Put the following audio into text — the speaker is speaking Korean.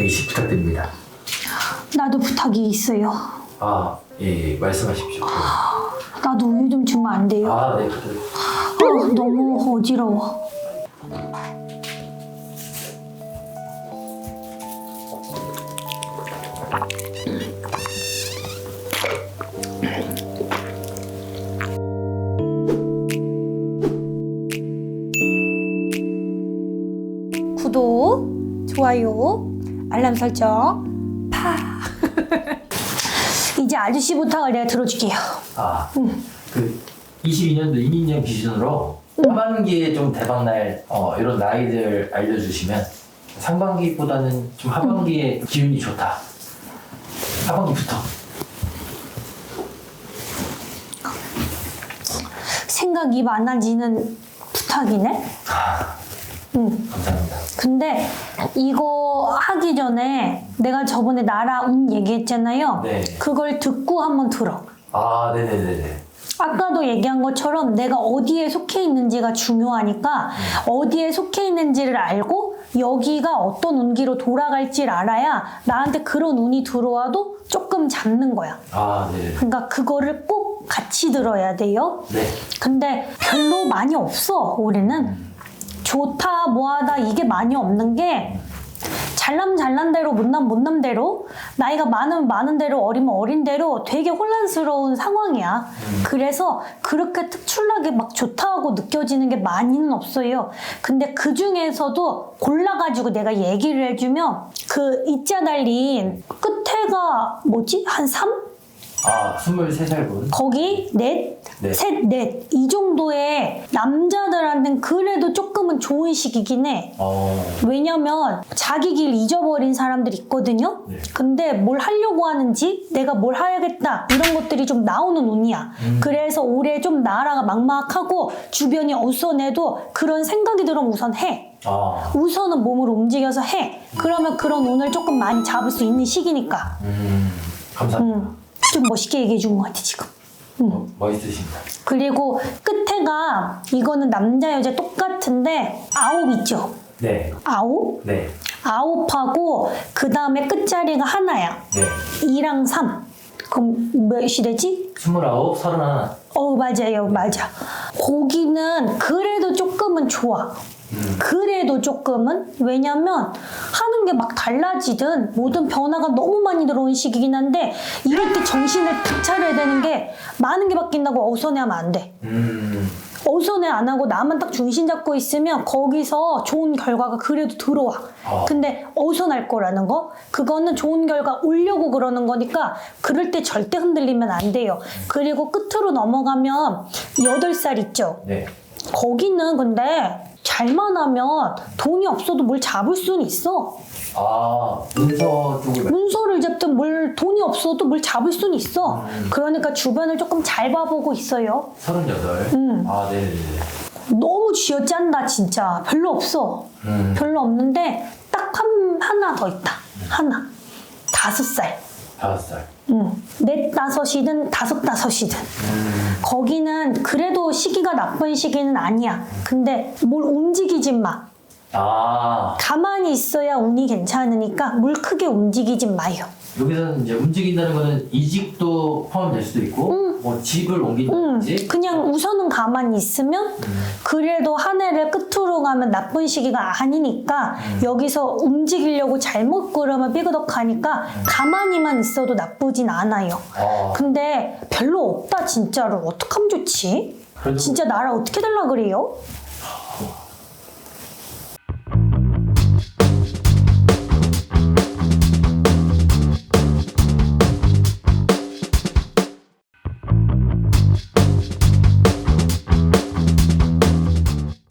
120 부탁드립니다. 나도 부탁이 있어요. 아, 예, 예, 말씀하십시오. 나도 우유 좀 주면 안 돼요? 아, 네. 어, 너무 어지러워. 구독, 좋아요, 알람 설정, 파. 이제 아저씨 부탁을 내가 들어줄게요. 아, 그 22년도 이민년 기준으로 하반기에 좀 대박날 어, 이런 나이들 알려주시면 상반기보다는 좀 하반기에 기운이 좋다. 하반기부터. 생각이 많아지는 부탁이네? 응. 감사합니다. 근데 이거 하기 전에 내가 저번에 나라 운 얘기했잖아요. 네. 그걸 듣고 한번 들어. 아, 네네네네. 아까도 얘기한 것처럼 내가 어디에 속해 있는지가 중요하니까 어디에 속해 있는지를 알고 여기가 어떤 운기로 돌아갈지를 알아야 나한테 그런 운이 들어와도 조금 잡는 거야. 아, 네. 그러니까 그거를 꼭 같이 들어야 돼요. 네. 근데 별로 많이 없어 올해는 좋다 뭐하다 이게 많이 없는 게 잘남 잘난 대로 못남 못남 대로 나이가 많으면 많은 대로 어리면 어린 대로 되게 혼란스러운 상황이야. 그래서 그렇게 특출나게 막 좋다고 느껴지는 게 많이는 없어요. 근데 그 중에서도 골라가지고 내가 얘기를 해주면 그 이자 달린 끝에가 뭐지? 한 3? 아, 23살 분. 거기 넷, 네. 셋, 넷 이 정도의 남자들한테는 그래도 조금은 좋은 시기긴 해. 어, 왜냐면 자기 길 잊어버린 사람들 있거든요. 네. 근데 뭘 하려고 하는지 내가 뭘 해야겠다 이런 것들이 좀 나오는 운이야. 음. 그래서 올해 좀 나라가 막막하고 주변이 어선해도 그런 생각이 들으면 우선 해. 아, 우선은 몸을 움직여서 해. 그러면 그런 운을 조금 많이 잡을 수 있는 시기니까. 음, 감사합니다. 음, 좀 멋있게 얘기해 준 것 같아 지금. 어, 멋있으십니다. 그리고 끝에가 이거는 남자 여자 똑같은데 아홉 있죠? 네. 아홉? 네. 아홉하고 그 다음에 끝자리가 하나야. 네. 2랑 3. 그럼 몇이 되지? 29, 31. 어 맞아요 맞아. 거기는 그래도 조금은 좋아. 음. 그래도 조금은 왜냐면 하는 게 막 달라지든 모든 변화가 너무 많이 들어온 시기긴 한데 이럴 때 정신을 탁 차려야 되는 게 많은 게 바뀐다고 어선해하면 안 돼. 음, 어선회 안 하고 나만 딱 중심 잡고 있으면 거기서 좋은 결과가 그래도 들어와. 어. 근데 어선할 거라는 거? 그거는 좋은 결과 오려고 그러는 거니까 그럴 때 절대 흔들리면 안 돼요. 그리고 끝으로 넘어가면 8살 있죠? 네. 거기는 근데 잘만 하면 돈이 없어도 뭘 잡을 수는 있어. 아, 문서 쪽을 말- 문서를 잡든 뭘 돈이 없어도 뭘 잡을 수는 있어. 음. 그러니까 주변을 조금 잘 봐보고 있어요. 38. 음. 아, 네네네. 너무 쥐어짠다 진짜 별로 없어 음. 별로 없는데 딱 한, 하나 더 있다 하나 다섯 살 다섯 살. 응. 넷 다섯이든 다섯 다섯이든 음. 거기는 그래도 시기가 나쁜 시기는 아니야. 근데 뭘 움직이지 마 아, 가만히 있어야 운이 괜찮으니까 물 크게 움직이지 마요 여기서는 이제 움직인다는 거는 이직도 포함될 수도 있고, 뭐 집을 응. 옮긴다든지. 그냥 우선은 가만히 있으면 그래도 한 해를 끝으로 가면 나쁜 시기가 아니니까 여기서 움직이려고 잘못 그러면 삐그덕하니까 가만히만 있어도 나쁘진 않아요. 아, 근데 별로 없다 진짜로 어떡하면 좋지? 그래도 진짜 나라 어떻게 될라 그래요?